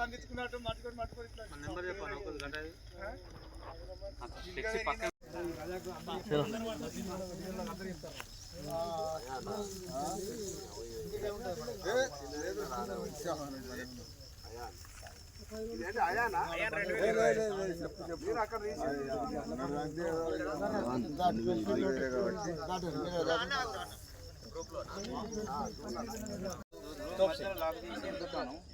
అందించుకున్నట్టు మట్టుకొని మట్టుకొని number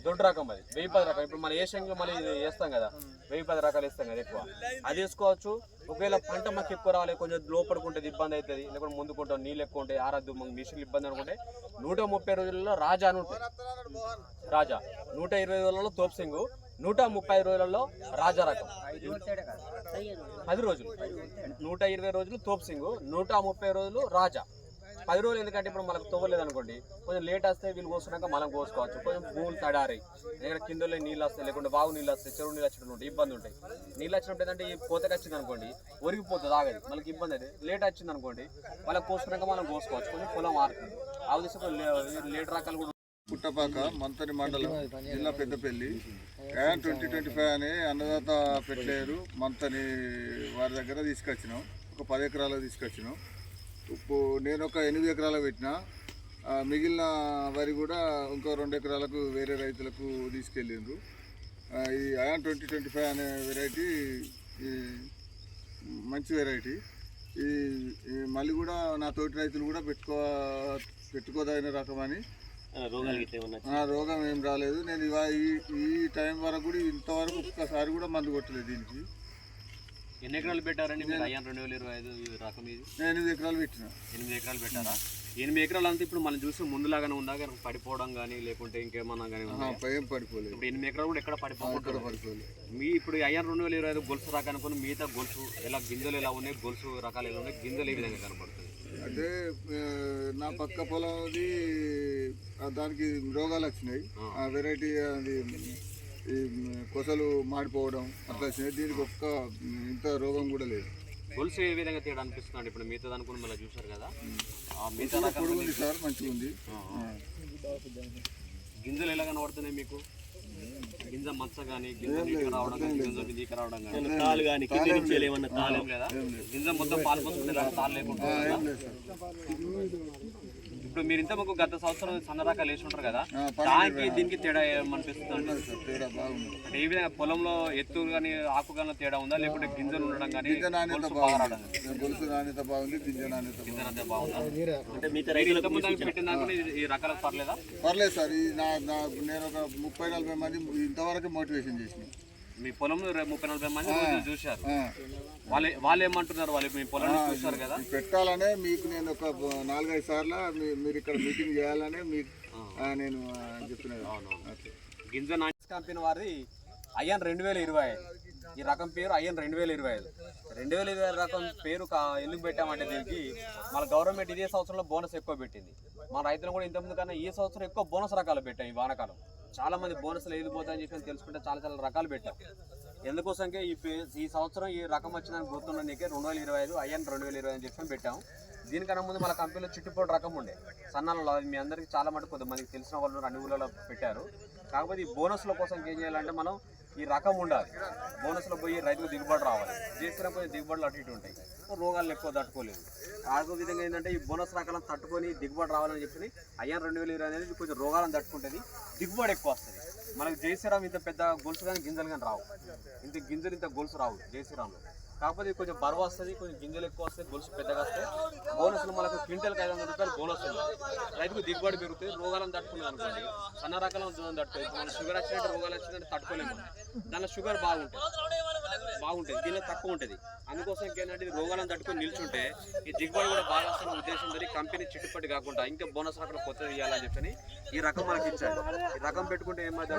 దొడ్డు రకం అది. వెయ్యి పది రకం. ఇప్పుడు మన ఏ శంఖ మళ్ళీ ఇది వేస్తాం కదా. వెయ్యి పది రకాలు వేస్తాం కదా ఎక్కువ. అది వేసుకోవచ్చు. ఒకవేళ పంట మాకు ఎక్కువ రావాలి కొంచెం లోపడుకుంటుంది ఇబ్బంది అవుతుంది లేకుంటే ముందుకుంటాం నీళ్ళు ఎక్కువ ఉంటాయి ఆరద్దు మాకు మిషన్లు ఇబ్బంది అనుకుంటే నూట ముప్పై రోజులలో రాజా అని ఉంటుంది. రాజా. నూట ఇరవై రోజులలో తోప్సింగు నూట ముప్పై రోజులలో రాజా రకం. పది రోజులు. నూట ఇరవై రోజులు తోప్సింగు నూట ముప్పై రోజులు రాజా. పది రోజులు ఎందుకంటే ఇప్పుడు మనకు తవ్వలేదు అనుకోండి కొంచెం లేట్ వస్తే వీళ్ళు కోసుకున్నాక మనం కోసుకోవచ్చు. కొంచెం భూములు తడారి. ఇక్కడ కిందలో నీళ్ళు వస్తాయి లేకుంటే బాగు నీళ్ళు వస్తాయి చెరువు నీళ్ళు వచ్చినట్టు ఉంటాయి ఇబ్బంది ఉంటాయి. నీళ్ళు వచ్చినప్పుడు ఏంటంటే ఈ కోతకి వచ్చింది అనుకోండి ఒరిగిపోతుంది ఆగది. మనకి ఇబ్బంది అయితే లేట్ వచ్చింది అనుకోండి వాళ్ళకి కోసుకున్నాక మనం కోసుకోవచ్చు. కొంచెం పొలం మారుతుంది. ఆ ఉద్దేశం లేట్ రకాలు కూడా పుట్టపాక మంతని మండలం జిల్లా పెద్దపల్లి. యాన్ ట్వంటీ ట్వంటీ ఫైవ్ అని అన్నదాత పెట్టలేరు. మంతని వారి దగ్గర తీసుకొచ్చినాం. ఒక పది ఎకరాలు తీసుకొచ్చినాం. ఇప్పుడు నేను ఒక ఎనిమిది ఎకరాలు పెట్టిన మిగిలిన వరి కూడా ఇంకో రెండు ఎకరాలకు వేరే రైతులకు తీసుకెళ్ళిండ్రు. ఈ అయాన్ ట్వంటీ ట్వంటీ ఫైవ్ అనే వెరైటీ ఈ మంచి వెరైటీ ఈ మళ్ళీ కూడా నా తోటి రైతులు కూడా పెట్టుకో పెట్టుకోదగిన రకమని ఆ రోగం ఏం రాలేదు. నేను ఇవా- ఈ ఈ టైం వరకు కూడా ఇంతవరకు ఒక్కసారి కూడా మందు కొట్టలేదు దీనికి. ఎన్ని ఎకరాలు పెట్టారండి మీరు? అయ్యాను రెండు వేల ఇరవై ఐదు రకం ఇది. ఎనిమిది ఎకరాలు పెట్టిన. ఎనిమిది ఎకరాలు పెట్టారా? ఎనిమిది ఎకరాలు అంతా ఇప్పుడు మనం చూసి ముందులాగానే ఉందా? కానీ పడిపోవడం కానీ లేకుంటే ఇంకేమన్నా కానీ పడిపోలేదు. ఇప్పుడు ఎనిమిది ఎకరాలు కూడా ఎక్కడ పడిపోలేదు. మీ ఇప్పుడు అయ్యారు రెండు వేల ఇరవై ఐదు గొలుసు రకాన్ని కొన్ని మిగతా గొలుసు ఎలా గింజలు ఎలా ఉన్నాయి? గొలుసు రకాలు ఎలా ఉన్నాయి? గింజలు ఏ విధంగా కనబడుతుంది అంటే నా పక్క పొలంది ఆ, దానికి రోగాలు వచ్చినాయి. ఆ వెరైటీ అది ఈ కొసలు మాడిపోవడం అట్లా దీనికి ఒక్క ఇంత రోగం కూడా లేదు. గొలుసు ఏ విధంగా తేడా అనిపిస్తుంది ఇప్పుడు మిగతా అనుకుని మళ్ళీ చూసారు కదా? ఆ మిగతా పొడుగు ఉంది సార్ మంచిగా ఉంది. గింజలు ఎలా కనబడుతున్నాయి మీకు? గింజ మచ్చ కానీ గింజ నీటికి రావడం కానీ గింజ నీటికి రావడం కానీ తాలు కానీ కింద నుంచి ఏమన్నా తాలు ఏం లేదా. గింజ మొత్తం పాలు పోసుకుంటే లేకుండా సార్. ఇప్పుడు మీరు ఇంత మాకు గత సంవత్సరం సన్న రకాలు వేసి ఉంటారు కదా దానికి దీనికి తేడా ఏమనిపిస్తుంది? అంటే ఏ విధంగా పొలంలో ఎత్తు కానీ ఆకు కానీ తేడా ఉందా? లేకుంటే గింజలు ఉండడం కానీ గొలుసు నాణ్యత బాగుంది గింజ నాణ్యత ఈ రకాలకు పర్లేదా? పర్లేదు సార్ ఈ నా నా నేను ఒక ముప్పై నలభై మంది ఇంతవరకు మోటివేషన్ చేసిన. మీ పొలంలో రే- ముప్పై నలభై మంది చూశారు. వాళ్ళు వాళ్ళు ఏమంటున్నారు? వాళ్ళు మీ పొలాన్ని చూస్తారు కదా? పెట్టాలనే మీకు నేను ఒక నాలుగైదు సార్లు మీరు ఇక్కడ మీటింగ్ చేయాలనే మీకు నేను చెప్తున్నాను. గింజ నాణ్యత కంపెనీ వారిది అయ్యాన్ రెండు వేల ఇరవై. ఈ రకం పేరు అయ్యాన్ రెండు వేల ఇరవై ఐదు. రెండు వేల ఇరవై రకం పేరు కా- ఎందుకు పెట్టామంటే దీనికి మన గవర్నమెంట్ ఇదే సంవత్సరంలో బోనస్ ఎక్కువ పెట్టింది. మన రైతులు కూడా ఇంతకుముందు కన్నా ఈ సంవత్సరం ఎక్కువ బోనస్ రకాలు పెట్టాం ఈ వానకాలం. చాలా మంది బోనస్లు వెళ్ళిపోతాయని చెప్పి తెలుసుకుంటే చాలా చాలా రకాలు పెట్టాం ఎందుకోసంకే ఈ ఈ సంవత్సరం ఈ రకం వచ్చిందని గుర్తున్న నీకే రెండు వేల ఇరవై ఐదు అయ్యాన్ రెండు వేల ఇరవై అని చెప్పి పెట్టాము. దీనికన్నా ముందు మన కంపెనీలో చిట్టుపోటు రకం ఉండే. సన్నాలలో అది మీ అందరికీ చాలా మటుకు కొంతమందికి తెలిసిన వాళ్ళు అన్ని ఊళ్ళలో పెట్టారు. కాకపోతే ఈ బోనస్ల కోసం ఏం చేయాలంటే మనం ఈ రకం ఉండాలి. బోనస్లో పోయి రైతుకు దిగుబడి రావాలి. చేసిన పోయి దిగుబడులు అటు ఇటు ఉంటాయి. రోగాలను ఎక్కువ తట్టుకోలేదు. ఆ విధంగా ఏంటంటే ఈ బోనస్ రకాలను తట్టుకొని దిగుబడి రావాలని చెప్పి అయ్యాన్ రెండు వేల ఇరవై అనేది కొంచెం రోగాలను తట్టుకుంటుంది. దిగుబడి ఎక్కువ వస్తుంది. మనకు జయశ్రీరామ్ ఇంత పెద్ద గొలుసు కానీ గింజలు కానీ రావు. ఇంత గింజలు ఇంత గొలుసు రావు జయశ్రీరామ్లో. కాకపోతే కొంచెం బరువు వస్తుంది కొంచెం గింజలు ఎక్కువ వస్తాయి గొలుసు పెద్దగా వస్తాయి బోనస్లు మనకు క్వింటల్కి ఐదు వందల రూపాయలు బోనస్ ఉంది. రైతుకు దిగుబడి పెరుగుతుంది రోగాలను తట్టుకున్నది అనుకోండి. సన్న రకాలను తట్టుకోవాలి ఇప్పుడు మన షుగర్ వచ్చినట్టు రోగాలు వచ్చినట్టు తట్టుకోలేము. దానిలో షుగర్ బాగుంటుంది. బాగుంటుంది దీనిలో తక్కువ ఉంటుంది. అందుకోసం ఏంటంటే ఇది రోగాలను తట్టుకొని నిల్చుంటే ఈ దిగుబడి కూడా బాగా వస్తున్న ఉద్దేశంతో కంపెనీ చిట్టుపట్టి కాకుండా ఇంకా బోనస్ రకం కొత్తది ఇవ్వాలని చెప్పని ఈ రకం మనకి ఇచ్చాడు ఈ రకం పెట్టుకుంటే ఏమైంది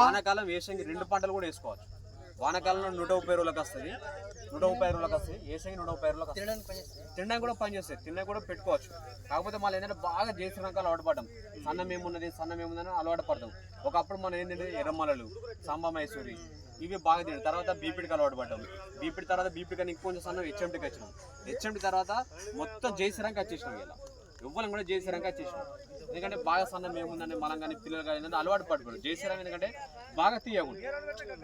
వానాకాలం వేసంగి రెండు పంటలు కూడా వేసుకోవచ్చు. వానాకాలంలో నూట ముప్పై రోజులకు వస్తుంది. నూట ముప్పై రోజులకు వస్తుంది. వేసంగి నూట ముప్పై రోజులకు తినడానికి కూడా పనిచేస్తుంది తినడానికి కూడా పెట్టుకోవచ్చు. కాకపోతే మళ్ళీ ఏంటంటే బాగా చేసిన రకాలు అలవాటు పడ్డాం సన్నం ఏమున్నది సన్నం ఏముందని అలవాటు పడతాం ఒకప్పుడు మనం ఏంటంటే ఎర్రమలలు సాంబా మైసూరి ఇవి బాగా తింటాం తర్వాత బీపీడికి అలవాటు పడ్డాం. బీపీడి తర్వాత బీపీ కానీ ఇంకొంచెం సన్నం హెచ్ఎంటీకి వచ్చినాం. హెచ్ఎంటీ తర్వాత మొత్తం జయశ్రీరామ్కి వచ్చేసినాం ఇలా ఎవ్వరం కూడా జయశ్రీరంగా చేసినాం. ఎందుకంటే బాగా సన్నం ఏముందని మనం కానీ పిల్లలు కానీ ఏంటంటే అలవాటు పడిపోయారు జయశ్రీరం ఎందుకంటే బాగా తీయకుండా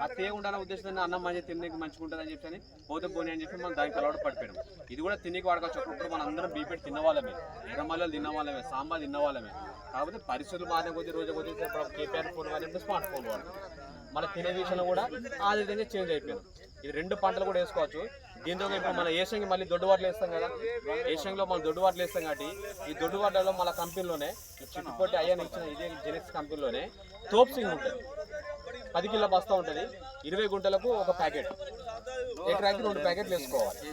ఆ తీయకుండా ఉద్దేశం అన్నం మంచి తినడానికి మంచిగా ఉంటుంది అని చెప్పి పోతే పోనీ అని చెప్పి మనం దానికి అలవాటు పడిపోయాం ఇది కూడా తినకి వాడుకోవచ్చు. ఒకప్పుడు మనం అందరం బీపెట్టి తిన్నవాళ్ళమే. ఎర్రమల్లలు తిన్నవాళ్ళమే. సాంబార్ తిన్నవాళ్ళమే. కాకపోతే పరిస్థితులు మారిన కొద్ది రోజు కొద్ది కేపీఆర్ ఫోన్ కానీ స్మార్ట్ ఫోన్ వాడు. మన తినే విషయంలో కూడా ఆ విధంగా చేంజ్ అయిపోయింది. ఇది రెండు పంటలు కూడా వేసుకోవచ్చు. దీంతో ఇప్పుడు మన ఏషంగి మళ్ళీ దొడ్డు వాటలు వేస్తాం కదా. ఏషంగిలో మనం దొడ్డు వాటలు వేస్తాం కాబట్టి ఈ దొడ్డు వాటలలో మన కంపెనీలోనే ఈ చిట్టుపొట్టి అయ్యాన్ని ఇచ్చిన ఇదే జెనెక్స్ కంపెనీలోనే తోప్సింగ్ ఉంటుంది. పది కిలో బస్తా ఉంటుంది. ఇరవై గుంటలకు ఒక ప్యాకెట్. ఎకరాకి రెండు ప్యాకెట్లు వేసుకోవాలి.